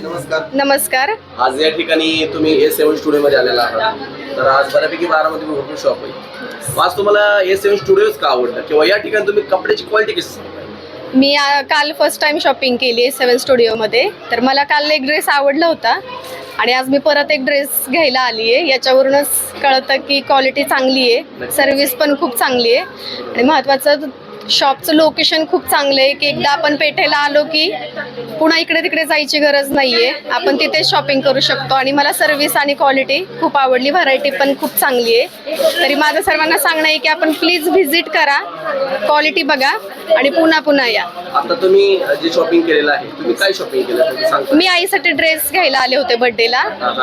नमस्कार. नमस्कार. आज या ठिकाणी तुम्ही ए सेवन स्टुडिओ मध्ये आलेला आहात. तर आज बऱ्यापैकी बारामध्ये भरपूर शॉप आहे आज तुम्हाला ए सेवन स्टुडिओच का आवडलं? किंवा या ठिकाणी तुम्ही कपड्याची क्वालिटी कशी मी आ, काल फर्स्ट टाइम शॉपिंग केली आहे सेवन स्टुडिओमध्ये तर मला काल एक ड्रेस आवडला होता. आणि आज मी परत एक ड्रेस घ्यायला आली आहे. याच्यावरूनच कळतं की क्वालिटी चांगली आहे. सर्विस पण खूप चांगली आहे. आणि महत्त्वाचं शॉपचं लोकेशन खूप चांगलं आहे की एकदा आपण पेठेला आलो की पुन्हा इकडे तिकडे जायची गरज नाही आहे आपण तिथे शॉपिंग करू शकतो आणि मला सर्विस आणि क्वालिटी खूप आवडली व्हरायटी पण खूप चांगली आहे. तरी माझं सर्वांना सांगणं आहे की आपण प्लीज व्हिजिट करा क्वालिटी बघा आणि पुन्हा पुन्हा या. आता तुम्ही जे शॉपिंग केलेलं आहे तुम्ही काय शॉपिंग केलं? मी आईसाठी ड्रेस घ्यायला आले होते बर्थडेला.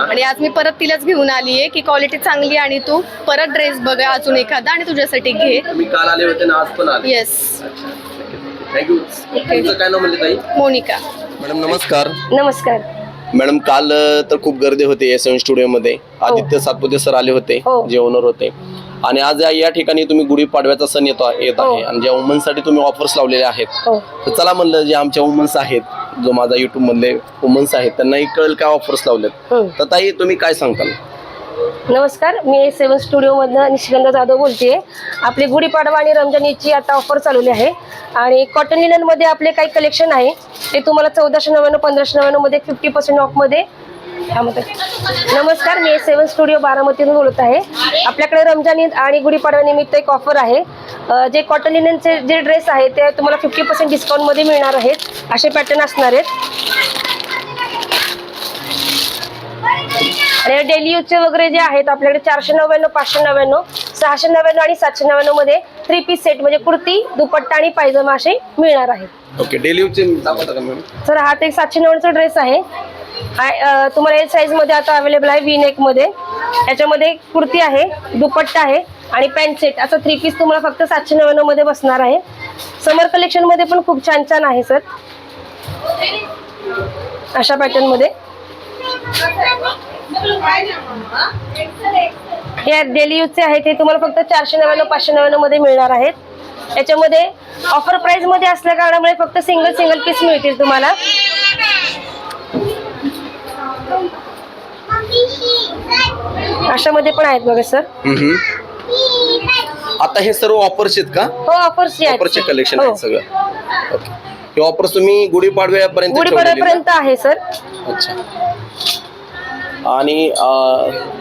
आणि आज मी परत तिलाच घेऊन आली आहे की क्वालिटी चांगली आहे आणि तू परत ड्रेस बघा अजून एखादा आणि तुझ्यासाठी घे. काल आले होते ना आज पण आले. येस थँक्यू तुमचं काय नाव म्हणले ताई? मोनिका. मॅडम नमस्कार. नमस्कार. मॅडम काल अ, तर खूप गर्दी होती एस एन स्टुडिओमध्ये. आदित्य सातपुते सर आले होते हो. जे ओनर होते. आणि आज या- या ठिकाणी तुम्ही गुढीपाडव्याचा सण येतो येत हो. आहे. आणि ज्या वुमन्ससाठी तुम्ही ऑफर्स लावलेले आहेत हो. तर चला म्हणलं जे आमच्या वुमन्स आहेत जो माझा युट्यूब मधले वुमन्स आहेत त्यांनाही कळेल काय ऑफर्स लावलेत. हं. तर ताई तुम्ही काय सांगताल? नमस्कार मी सेवन स्टुडिओमधनं निशिगंधा जाधव बोलते आपली गुढीपाडवा आणि रमजान ईदची आता ऑफर चालवली आहे. आणि कॉटन लिननमध्ये आपले काही कलेक्शन आहे. ते तुम्हाला चौदाशे नव्याण्णव पंधराशे नव्याण्णवमध्ये फिफ्टी पर्सेंट ऑफमध्ये नमस्कार मी सेवन स्टुडिओ बारामतीतून बोलत आहे. आपल्याकडे रमजान ईद आणि गुढीपाडव्यानिमित्त एक ऑफर आहे. जे कॉटन लिननचे जे ड्रेस आहे ते तुम्हाला फिफ्टी पर्सेंट डिस्काउंटमध्ये मिळणार आहेत. असे पॅटर्न असणार आहेत. आणि डेली यूजचे वगैरे जे आहेत आपल्याकडे चारशे नव्याण्णव पाचशे नव्याण्णव सहाशे नव्याण्णव आणि सातशे नव्याण्णवमध्ये थ्री पीस सेट म्हणजे कुर्ती दुपट्टा आणि पायजमा असे मिळणार आहेत. ओके डेली यूजचे दाखवता का मॅडम? तर हा ते सातशे नव्याण्णवचा ड्रेस आहे. हा, अं, तुम्हाला एल साईजमध्ये आता अवेलेबल आहे वी नेकमध्ये. याच्यामध्ये कुर्ती आहे दुपट्टा आहे आणि पॅन्ट सेट असं थ्री पीस तुम्हाला फक्त सातशे नव्याण्णवमध्ये बसणार आहे. समर कलेक्शनमध्ये पण खूप छान छान आहे सर अशा पॅटर्नमध्ये. हे डेली यूजचे आहे ते तुम्हाला फक्त चारशे नव्याण्णव पाचशे नव्याण्णवमध्ये मिळणार आहेत. याच्यामध्ये ऑफर प्राइसमध्ये असल्या कारणामुळे फक्त सिंगल सिंगल पीस मिळतील तुम्हाला. अशामध्ये पण आहेत बघा सर आता हे सर्व ऑफर्स आहेत का? हो ऑफर्स ऑफरचे कलेक्शन हो आहेत सगळं. ओके हे ऑफर्स तुम्ही गुढीपाडव्यापर्यंत? गुढीपाडव्यापर्यंत आहे सर अच्छा. आणि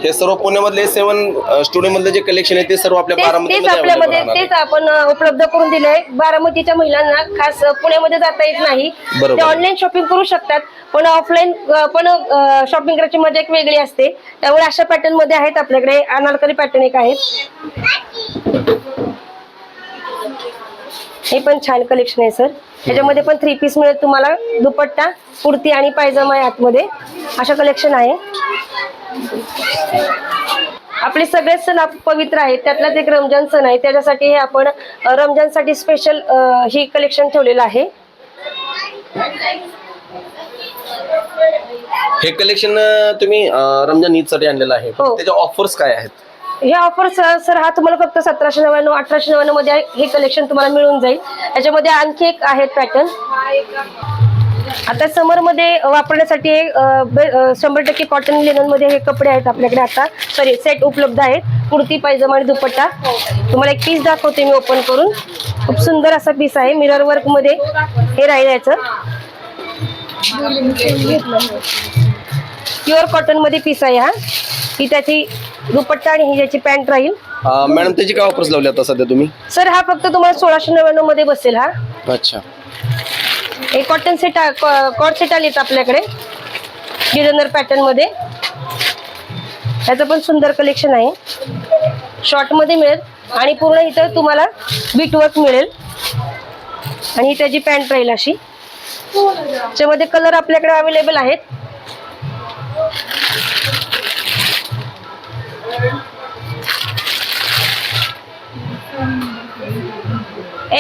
हे सर्व पुण्यामधले सेवन स्टुडिओ मधले जे कलेक्शन आहे ते सर्व आपल्या तेच बारामती तेच आपल्यामध्ये तेच आपण उपलब्ध करून दिले आहे बारामतीच्या महिलांना खास पुण्यामध्ये जाता येत नाही. बरोबर. ते ऑनलाईन शॉपिंग करू शकतात पण ऑफलाईन पण शॉपिंग करायची मजा एक वेगळी असते. त्यामुळे अशा पॅटर्नमध्ये आहेत आपल्याकडे. अनारकली पॅटर्न एक आहेत. हे पण छान कलेक्शन आहे सर त्याच्यामध्ये पण थ्री पीस मिळेल तुम्हाला. दुपट्टा कुर्ती आणि पायजमा आहे आतमध्ये. अशा कलेक्शन आहे. आपले सगळे सण आप- पवित्र आहेत. त्यातलाच एक रमजान सण आहे. त्याच्यासाठी हे आपण रमजानसाठी स्पेशल ही कलेक्शन ठेवलेलं आहे. हे कलेक्शन तुम्ही रमजान ईदसाठी आणलेलं आहे. हो. त्याच्या ऑफर्स काय आहेत? हे ऑफर सर हा तुम्हाला फक्त सतराशे नव्याण्णव अठराशे नव्याण्णवमध्ये हे कलेक्शन तुम्हाला मिळून जाईल. याच्यामध्ये आणखी एक आहेत पॅटर्न आता समरमध्ये वापरण्यासाठी शंभर टक्के कॉटन लिननमध्ये हे कपडे आहेत आपल्याकडे आता. सॉरी सेट उपलब्ध आहेत. कुर्ती पायजमा आणि दुपट्टा. तुम्हाला एक पीस दाखवते मी ओपन करून. खूप सुंदर असा पीस आहे. मिरर वर्कमध्ये हे राहील याचं. प्युअर कॉटनमध्ये पीस आहे हा. ही त्याची दुपट्टा आणि ही त्याची पॅन्ट राहील. मॅडम त्याची काय ऑफर्स लावली आता सध्या तुम्ही? सर हा फक्त तुम्हाला सोळाशे नव्याण्णवमध्ये बसेल हा. अच्छा. हे कॉटन सेट कॉट सेट आलेत आपल्याकडे. डिझायनर पॅटर्नमध्ये. याचं पण सुंदर कलेक्शन आहे. शॉर्टमध्ये मिळेल. आणि पूर्ण इथं तुम्हाला बीट वर्क मिळेल. आणि त्याची पॅन्ट राहील अशी. त्याच्यामध्ये कलर आपल्याकडे अवेलेबल आहेत.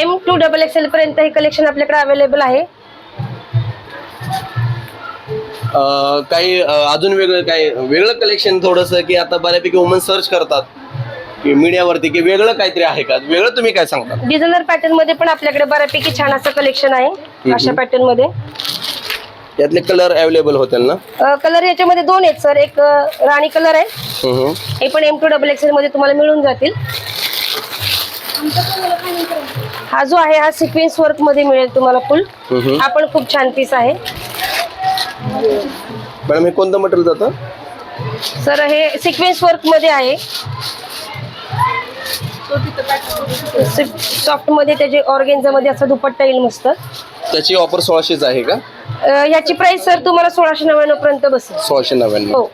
एम टू डबल एक्सेल पर्यंत हे कलेक्शन आपल्याकडे अवेलेबल आहे. काही अजून वेगळं काय वेगळं कलेक्शन थोडंसं की आता बऱ्यापैकी वुमन सर्च करतात. की मीडियावरती की वेगळं काहीतरी आहे का? वेगळं तुम्ही काय सांगता? डिझायनर पॅटर्नमध्ये पण आपल्याकडे बऱ्यापैकी छान असं कलेक्शन आहे अशा पॅटर्नमध्ये. यातले कलर अवेलेबल होतील ना? कलर याच्यामध्ये दोन आहेत सर एक राणी कलर आहे. हे पण एम टू डबल एक्सेल मध्ये तुम्हाला मिळून जातील. हा जो आहे हा सिक्वेन्स वर्कमध्ये मिळेल तुम्हाला फुल. हा पण खूप छान पीस आहे. मॅडम हे कोणतं मटेरियल जातं? सर हे सिक्वेन्स वर्कमध्ये आहे. सॉफ्टमध्ये त्याचे ऑर्गेन्झा मध्ये असं दुपट्टा येईल मस्त. त्याची ऑफर सोळाशेच आहे का? अ, याची प्राइस सर तुम्हाला सोळाशे नव्याण्णव पर्यंत बसेल. सोळाशे नव्याण्णव. हो.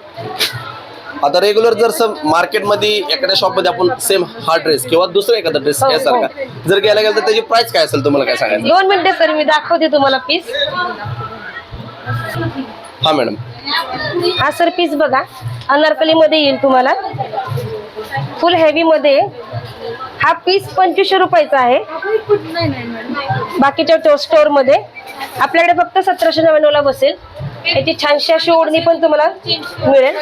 आता रेग्युलर जर सम मार्केटमध्ये एखाद्या शॉपमध्ये आपण सेम हा ड्रेस किंवा दुसरा एखादा ड्रेस हो, यासारखा जर घ्यायला गेलं तर त्याची प्राइस काय असेल तुम्हाला काय सांगायचं? दोन मिनिटं सर मी दाखवते तुम्हाला पीस हा मॅडम. हा सर पीस बघा. अनारकली मध्ये येईल तुम्हाला. फुल हेवी मध्ये. हा पीस पंचवीसशे रुपयाचा आहे. बाकीच्या स्टोअरमध्ये. आपल्याकडे फक्त सतराशे नव्याण्णव ला बसेल. याची छानशी अशी ओढणी पण तुम्हाला मिळेल.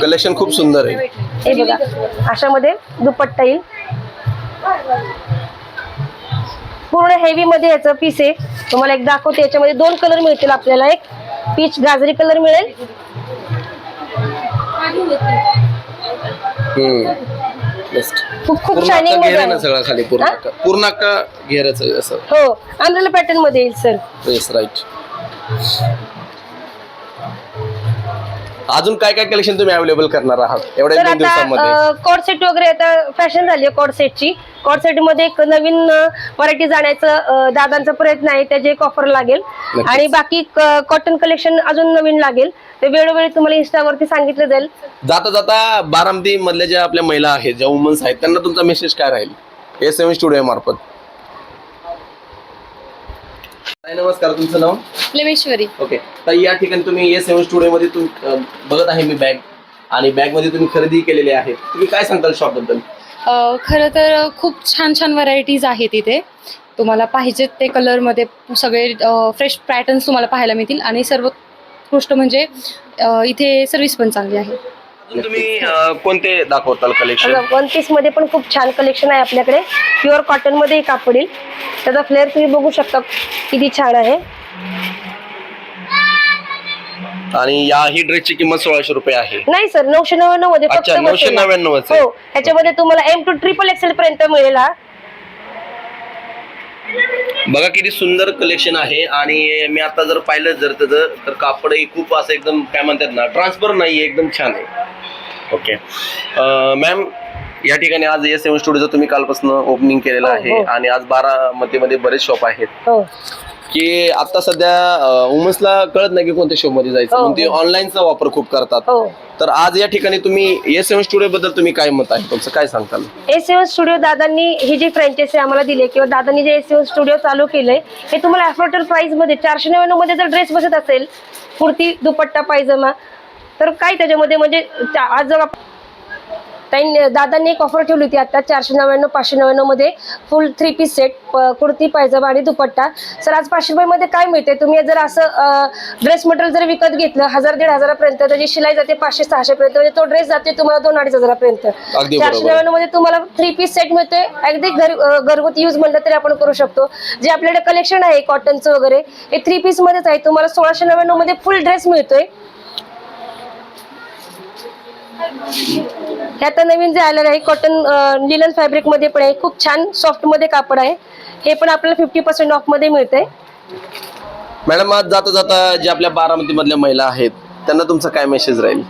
कलेक्शन खूप सुंदर आहे. हे बघा. अशामध्ये दुपट्टा येईल. पूर्ण हेवी मध्ये याचं पीस आहे. तुम्हाला एक दाखवते. याच्यामध्ये दोन कलर मिळतील आपल्याला एक. पीच गाजरी कलर मिळेल. खूप खूप पूर्ण शायनिंगमध्ये. सगळा खाली पूर्ण अख्खा घेरायचं असं. हो अम्ब्रेला पॅटर्नमध्ये येईल सर येस राईट अजून काय काय कलेक्शन तुम्ही अवेलेबल करणार आहात? एवढ्या तर दोन दिवसामध्ये. आता कॉड सेट वगैरे आता फॅशन झाली आहे कॉड सेटची कॉड सेटमध्ये एक नवीन व्हरायटी जाण्याचा अं, दादांचा प्रयत्न आहे त्याचे एक ऑफर लागेल. नक्कीच. आणि बाकी कॉटन कलेक्शन अजून नवीन लागेल. ते वेळोवेळी तुम्हाला इंस्टावरती सांगितलं जाईल. जाता जाता बारामती मधल्या ज्या आपल्या महिला आहेत ज्या वुमन्स आहेत त्यांना तुमचा मेसेज काय राहील? एस सेवन स्टुडिओ मार्फत. ताई, नमस्कार. तुमचं नाव? प्लेमेश्वरी. ओके. तर या ठिकाणी तुम्ही एस सेवन स्टुडिओ मध्ये तुम अं, बघत आहे मी बॅग आणि बॅगमध्ये तुम्ही खरेदी केलेली आहे तुम्ही काय सांगताल शॉपबद्दल? अ, खरं तर खूप छान छान व्हरायटीज आहेत इथे. तुम्हाला पाहिजेत ते कलरमध्ये सगळे फ्रेश पॅटर्न्स तुम्हाला पाहायला मिळतील. आणि सर्वोत्कृष्ट म्हणजे अ, इथे सर्व्हिस पण चांगली आहे. तुम्ही अं, कोणते दाखवताल कलेक्शन वन पीसमध्ये पण खूप छान कलेक्शन आहे आपल्याकडे. प्युअर कॉटनमध्ये कापड येईल त्याचा फ्लेअर तुम्ही बघू शकता किती छान आहे. आणि या ही ड्रेसची किंमत सोळाशे रुपये आहे. नाही सर नऊशे नव्याण्णवमध्ये फक्त अच्छा, 999 बसेल. आहे. हो त्याच्यामध्ये तुम्हाला एम टू ट्रिपल एक्सेल पर्यंत मिळेल हा. बघा किती सुंदर कलेक्शन आहे. आणि मी आता जर पाहिलं जर त्याचं तर कापडही खूप असं एकदम काय म्हणतात ना ट्रान्सफर नाही एकदम छान आहे. ओके. मॅम या ठिकाणी आज एस सेवन स्टुडिओचं तुम्ही कालपासून ओपनिंग केलेलं हो, आहे हो. आणि आज बारामतीमध्ये बरेच शॉप आहेत. हो. की आता सध्या वुमन्सला कळत नाही की कोणत्या शो मध्ये जायचं. हो, म्हणून ते हो. ऑनलाईनचा वापर खूप करतात. हो. तर आज या ठिकाणी तुम्ही एस सेवन स्टुडिओ बद्दल तुम्ही काय मत आहे? तुमचं काय सांगताल? ए सेवन स्टुडिओ दादांनी ही जी फ्रँचायसी आम्हाला दिली किंवा दादांनी जे ए सेवन स्टुडिओ चालू केलंय हे तुम्हाला अफोर्डेबल प्राइसमध्ये चारशे नव्याण्णवमध्ये जर ड्रेस बसत असेल कुर्ती दुपट्टा पायजमा तर काय त्याच्यामध्ये? म्हणजे आज जर ताई दादांनी एक ऑफर ठेवली होती आता चारशे नव्याण्णव पाचशे नव्याण्णवमध्ये full three piece set kurti pyjama आणि दुपट्टा. सर आज पाचशे रुपयामध्ये काय मिळते तुम्ही जर असं ड्रेस मटेरियल जर विकत घेतलं हजार दीड हजारापर्यंत त्याची शिलाई जाते पाचशे सहाशे पर्यंत म्हणजे तो ड्रेस जाते तुम्हाला दोन अडीच हजारापर्यंत. चारशे. नव्याण्णवमध्ये तुम्हाला थ्री पीस सेट मिळतोय. अगदी घर घरगुती यूज म्हणलं तरी आपण करू शकतो. जे आपल्याकडे कलेक्शन आहे कॉटनचं वगैरे हे थ्री पीस मध्येच आहे. तुम्हाला सोळाशे नव्याण्णवमध्ये फुल ड्रेस मिळतोय. हे आता नवीन जे आलेलं आहे कॉटन लिलन फॅब्रिकमध्ये पण आहे. खूप छान सॉफ्टमध्ये कापड आहे. हे पण आपल्याला फिफ्टी पर्सेंट ऑफमध्ये मिळतंय. मॅडम आज जाता जाता जे आपल्या बारामती मधल्या महिला आहेत त्यांना तुमचा काय मेसेज राहील?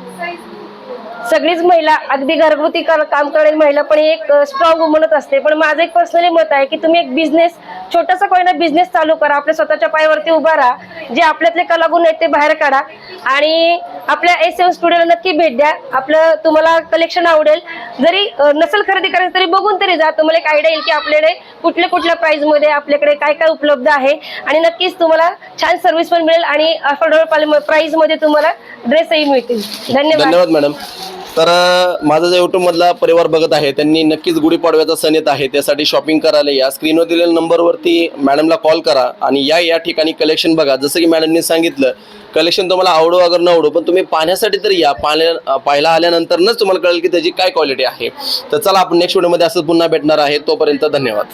सगळीच महिला अगदी घरगुती काम करणारी महिला पण एक स्ट्रॉंग वुमनच असते. पण माझं एक पर्सनली मत आहे की तुम्ही एक बिझनेस छोटासा कोणा बिझनेस चालू करा. आपल्या स्वतःच्या पायावरती उभा राहा. जे आपल्यातले कलागुण आहेत ते बाहेर काढा. आणि आपल्या एस एम स्टुडिओला नक्की भेट द्या. आपलं तुम्हाला कलेक्शन आवडेल. जरी नसेल खरेदी करायचं तरी बघून तरी जा. तुम्हाला एक आयडिया येईल की आपल्याकडे कुठल्या कुठल्या प्राइसमध्ये आपल्याकडे काय काय उपलब्ध आहे. आणि नक्कीच तुम्हाला छान सर्व्हिस पण मिळेल आणि अफोर्डेबल प्राइसमध्ये तुम्हाला ड्रेसही मिळतील. धन्यवाद. धन्यवाद मॅडम तर माझा जो यूट्यूबमधला परिवार बघत आहे त्यांनी नक्कीच गुढीपाडव्याचा सण येत आहे त्यासाठी शॉपिंग करायला या. स्क्रीनवर दिलेल्या नंबरवरती मॅडमला कॉल करा आणि या या ठिकाणी कलेक्शन बघा. जसं की मॅडमने सांगितलं कलेक्शन तुम्हाला आवडो अगर न आवडो पण तुम्ही पाहण्यासाठी तर या. पाहण्या पाहायला आल्यानंतरच तुम्हाला कळेल की त्याची काय क्वालिटी आहे. तर चला आपण नेक्स्ट व्हिडिओमध्ये असं पुन्हा भेटणार आहे. तोपर्यंत धन्यवाद.